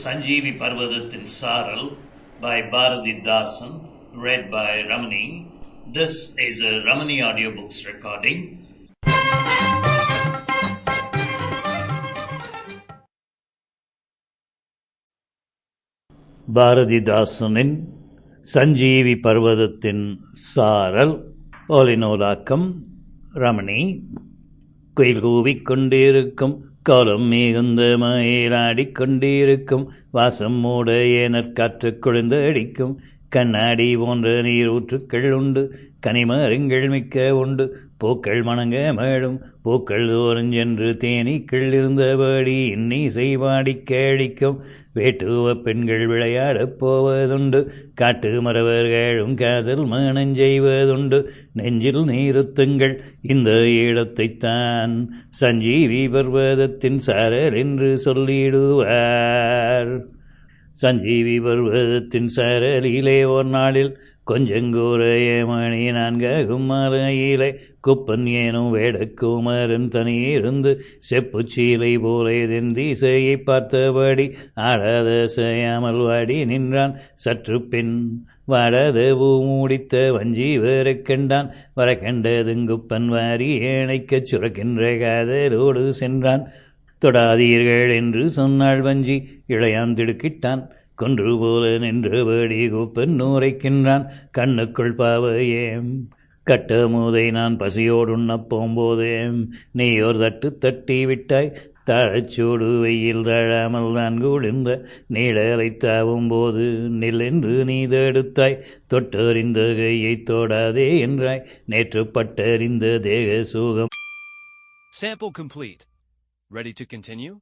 Sanjeevi Parvadatin Saral by Bharati Dasan, read by Ramani. This is a Ramani audiobooks recording. பாரதிதாசனின் Sanjeevi பர்வதத்தின் சாரல் ஓலினோலாக்கம் ரமணி குயில் கூவிக் கொண்டிருக்கும் காலம் மிகுந்த மயிலாடிக் கொண்டிருக்கும் வாசம் மூட ஏனற்காற்று குளிர்ந்து அடிக்கும். கண்ணாடி போன்ற நீர் ஊற்றுக்கள் உண்டு கனிமரங்கள் மிக்க உண்டு. பூக்கள் மணங்க மேடும் பூக்கள் தோறஞ்சென்று தேனீக்கள் இருந்தபடி இன்னிசை பாடி கேழிக்கும் வேட்டுவ பெண்கள் விளையாடப் போவதுண்டு. காட்டு மரவர்களும் காதல் மனம் செய்வதுண்டு. நெஞ்சில் நீருத்துங்கள். இந்த ஈழத்தைத்தான் சஞ்சீவி பர்வதத்தின் சாரல் என்று சொல்லிடுவார். சஞ்சீவி பர்வதத்தின் சாரலிலே ஒரு நாளில் கொஞ்சங்கூரைய மணி நான்காகும் மலையிலே குப்பன் ஏனும் வேடக்குமரன் தனியிருந்து செப்புச்சீலை போலேதென் திசையை பார்த்தபடி ஆடாத செய்யாமல் வாடி நின்றான். சற்று பின் வடது பூ மூடித்த வஞ்சி வர கண்டான். வர கண்டதுங்குப்பன் வாரி ஏனைக்கச் சுரக்கின்ற காதலோடு சென்றான். தொடாதீர்கள் என்று சொன்னாள் வஞ்சி. இளையான் திடுக்கிட்டான். கொன்று போல நின்றபடி கூப்பன் நூரைக்கின்றான். கண்ணுக்குள் பாவையேம். கட்ட மூதை நான் பசியோடு உண்ணப் போம்போதேம் நீயோர் தட்டு தட்டி விட்டாய். தாழச்சூடு வெயில் தழாமல் நான் குளிர்ந்த நீழலை தாவும் போது நிலென்று நீ தடுத்தாய். தொட்டறிந்த கையை தோடாதே என்றாய். நேற்று பட்டறிந்த தேக சுகம். Sample complete. Ready to continue?